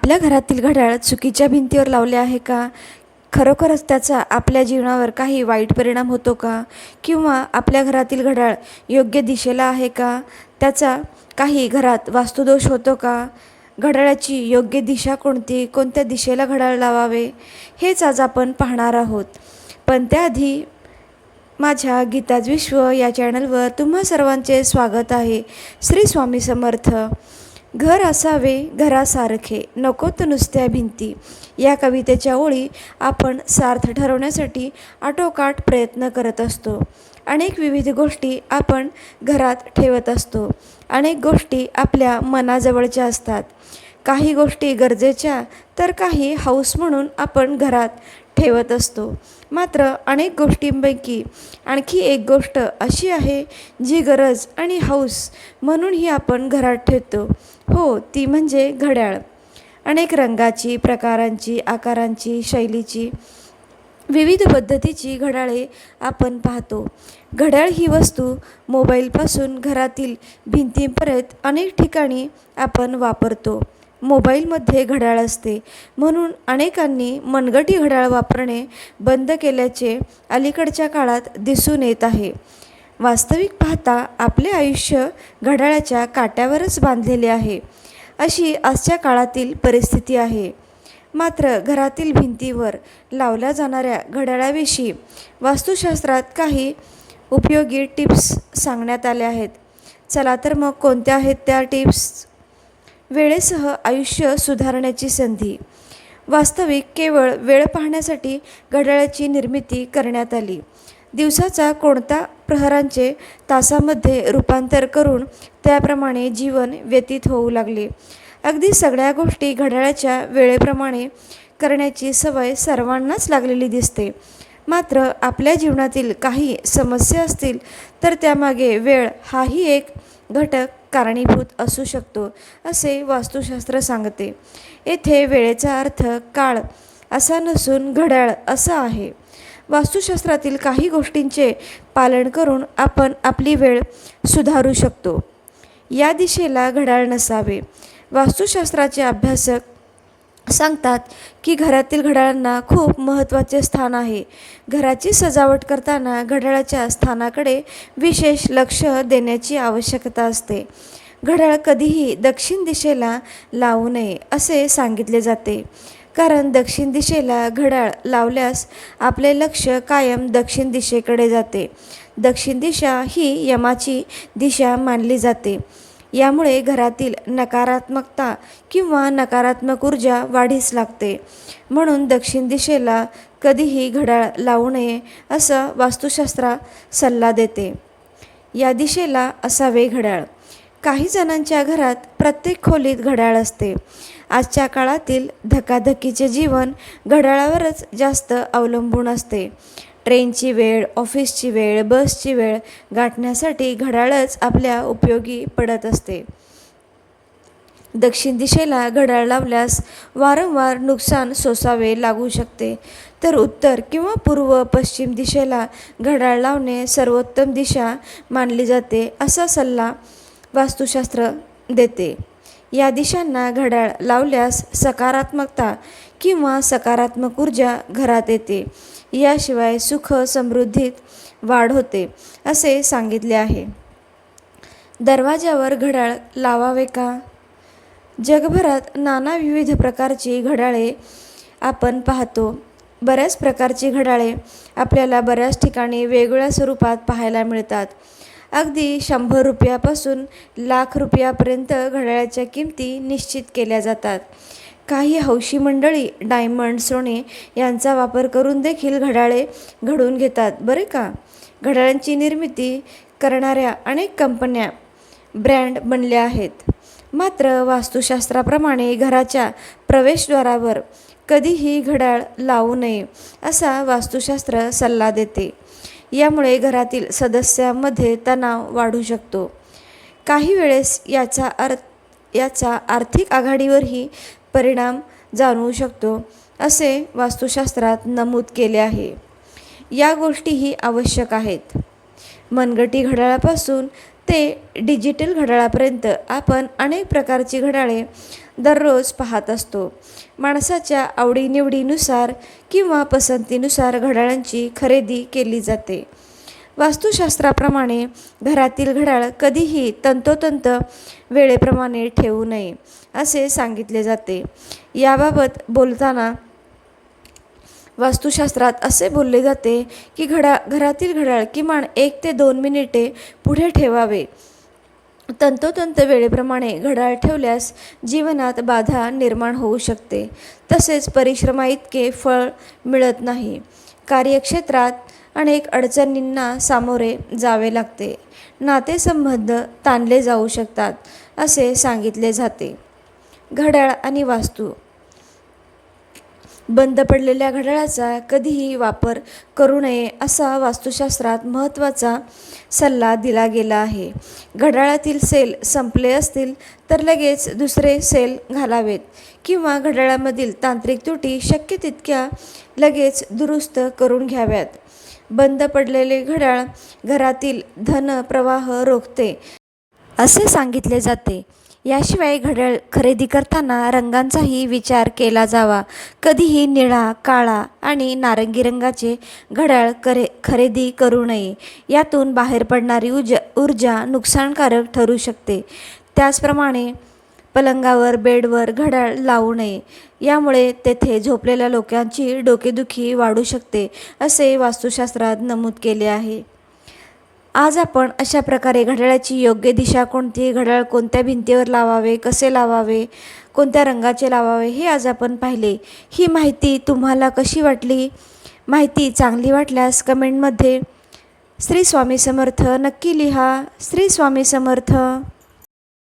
आपल्या घरातील घड्याळ चुकीच्या भिंतीवर लावले आहे का? खरोखरच त्याचा आपल्या जीवनावर काही वाईट परिणाम होतो का? किंवा आपल्या घरातील घड्याळ योग्य दिशेला आहे का? त्याचा काही घरात वास्तुदोष होतो का? घड्याळाची योग्य दिशा कोणती? कोणत्या दिशेला घड्याळ लावावे? हेच आज आपण पाहणार आहोत. पण त्याआधी माझ्या गीताज विश्व या चॅनलवर तुम्हा सर्वांचे स्वागत आहे. श्री स्वामी समर्थ. घर असावे घरासारखे. नको तर नुसत्या भिंती. या कवितेच्या ओळी आपण सार्थ ठरवण्यासाठी आटोकाट प्रयत्न करत असतो. अनेक विविध गोष्टी आपण घरात ठेवत असतो. अनेक गोष्टी आपल्या मनाजवळच्या असतात. काही गोष्टी गरजेच्या तर काही हाऊस म्हणून आपण घरात ठेवत असतो. मात्र अनेक गोष्टींपैकी आणखी एक गोष्ट अशी आहे जी गरज आणि हौस म्हणूनही आपण घरात ठेवतो. हो ती म्हणजे घड्याळ. अनेक रंगाची प्रकारांची आकारांची शैलीची विविध पद्धतीची घड्याळे आपण पाहतो. घड्याळ ही वस्तू मोबाईलपासून घरातील भिंतींपर्यंत अनेक ठिकाणी आपण वापरतो. मोबाईलमध्ये घड्याळ असते. म्हणून अनेकांनी मनगटी घड्याळ वापरणे बंद केल्याचे अलीकडच्या काळात दिसून येत आहे. वास्तविक पाहता आपले आयुष्य घड्याळाच्या काट्यावरच बांधलेले आहे. अशी आजच्या काळातील परिस्थिती आहे. मात्र घरातील भिंतीवर लावल्या जाणाऱ्या घड्याळाविषयी वास्तुशास्त्रात काही उपयोगी टिप्स सांगण्यात आल्या आहेत. चला तर मग कोणत्या आहेत त्या टिप्स? वेळेसह आयुष्य सुधारण्याची संधी. वास्तविक केवळ वेळ पाहण्यासाठी घड्याळाची निर्मिती करण्यात आली. दिवसाचा कोणता प्रहरांचे तासामध्ये रूपांतर करून त्याप्रमाणे जीवन व्यतीत होऊ लागले. अगदी सगळ्या गोष्टी घड्याळाच्या वेळेप्रमाणे करण्याची सवय सर्वांनाच लागलेली दिसते. मात्र आपल्या जीवनातील काही समस्या असतील तर त्यामागे वेळ हाही एक घटक कारणीभूत असू शकतो असे वास्तुशास्त्र सांगते. येथे वेळेचा अर्थ काळ असा नसून घड्याळ असा आहे. वास्तुशास्त्रातील काही गोष्टींचे पालन करून आपण आपली वेळ सुधारू शकतो. या दिशेला घड्याळ नसावे. वास्तुशास्त्राचे अभ्यासक सांगतात की घरातील घड्याळांना खूप महत्त्वाचे स्थान आहे. घराची सजावट करताना घड्याळाच्या स्थानाकडे विशेष लक्ष देण्याची आवश्यकता असते. घड्याळ कधीही दक्षिण दिशेला लावू नये असे सांगितले जाते. कारण दक्षिण दिशेला घड्याळ लावल्यास आपले लक्ष कायम दक्षिण दिशेकडे जाते. दक्षिण दिशा ही यमाची दिशा मानली जाते. यामुळे घरातील नकारात्मकता किंवा नकारात्मक ऊर्जा वाढीस लागते. म्हणून दक्षिण दिशेला कधीही घड्याळ लावू नये असं वास्तुशास्त्र सल्ला देते. या दिशेला असावे घड्याळ. काही जणांच्या घरात प्रत्येक खोलीत घड्याळ असते. आजच्या काळातील धकाधकीचे जीवन घड्याळावरच जास्त अवलंबून असते. ट्रेनची वेळ ऑफिसची वेळ बसची वेळ गाठण्यासाठी घड्याळच आपल्या उपयोगी पडत असते. दक्षिण दिशेला घड्याळ लावल्यास वारंवार नुकसान सोसावे लागू शकते. तर उत्तर किंवा पूर्व पश्चिम दिशेला घड्याळ लावणे सर्वोत्तम दिशा मानली जाते असा सल्ला वास्तुशास्त्र देते. या दिशांना घड्याळ लावल्यास सकारात्मकता किंवा सकारात्मक ऊर्जा घरात येते. याशिवाय सुख समृद्धीत वाढ होते असे सांगितले आहे. दरवाजावर घड्याळ लावावे का? जगभरात नाना विविध प्रकारची घड्याळे आपण पाहतो. बऱ्याच प्रकारची घड्याळे आपल्याला बऱ्याच ठिकाणी वेगवेगळ्या स्वरूपात पाहायला मिळतात. अगदी शंभर रुपयापासून लाख रुपयापर्यंत घड्याळाच्या किमती निश्चित केल्या जातात. काही हौशी मंडळी डायमंड सोने यांचा वापर करून देखील घड्याळे घडवून घेतात. बरे का? घड्याळांची निर्मिती करणाऱ्या अनेक कंपन्या ब्रँड बनल्या आहेत. मात्र वास्तुशास्त्राप्रमाणे घराच्या प्रवेशद्वारावर कधीही घड्याळ लावू नये असा वास्तुशास्त्र सल्ला देते. यामुळे घरातील सदस्यांमध्ये तणाव वाढू शकतो. काही वेळेस याचा अर्थ याचा आर्थिक आघाडीवरही परिणाम जाणवू शकतो असे वास्तुशास्त्रात नमूद केले आहे. या गोष्टीही आवश्यक आहेत. मनगटी घड्याळापासून ते डिजिटल घड्याळापर्यंत आपण अनेक प्रकारची घड्याळे दररोज पाहत असतो. माणसाच्या आवडीनिवडीनुसार किंवा पसंतीनुसार घड्याळांची खरेदी केली जाते. वास्तुशास्त्राप्रमाणे घरातील घड्याळ कधीही तंतोतंत वेळेप्रमाणे ठेवू नये असे सांगितले जाते. याबाबत बोलताना वास्तुशास्त्रात असे बोलले जाते की घडा घरातील घड्याळ किमान एक ते दोन मिनिटे पुढे ठेवावे. तंतोतंत वेळेप्रमाणे घड्याळ ठेवल्यास जीवनात बाधा निर्माण होऊ शकते. तसेच परिश्रमाइतके फळ मिळत नाही. कार्यक्षेत्रात अनेक अडचणींना सामोरे जावे लागते. नातेसंबंध ताणले जाऊ शकतात असे सांगितले जाते. घड्याळ आणि वास्तू बंद पडलेल्या घड्याळाचा कधीही वापर करू नये असा वास्तुशास्त्रात महत्त्वाचा सल्ला दिला गेला आहे. घड्याळातील सेल संपले असतील तर लगेच दुसरे सेल घालावेत किंवा घड्याळामधील तांत्रिक त्रुटी शक्य तितक्या लगेच दुरुस्त करून घ्याव्यात. बंद पडलेले घड्याळ घरातील धन प्रवाह रोखते असे सांगितले जाते. याशिवाय घड्याळ खरेदी करताना रंगांचाही विचार केला जावा. कधीही निळा काळा आणि नारंगी रंगाचे घड्याळ करे खरेदी करू नये. यातून बाहेर पडणारी ऊर्जा ऊर्जा नुकसानकारक ठरू शकते. त्याचप्रमाणे पलंगावर बेडवर घड्याळ लावू नये. यामुळे तेथे झोपलेल्या लोकांची डोकेदुखी वाढू शकते असे वास्तुशास्त्रात नमूद केले आहे. आज आपण अशा प्रकारे घड्याळाची योग्य दिशा कोणती घड्याळ कोणत्या भिंतीवर लावावे कसे लावावे कोणत्या रंगाचे लावावे हे आज आपण पाहिले. ही माहिती तुम्हाला कशी वाटली? माहिती चांगली वाटल्यास कमेंटमध्ये श्री स्वामी समर्थ नक्की लिहा. श्री स्वामी समर्थ.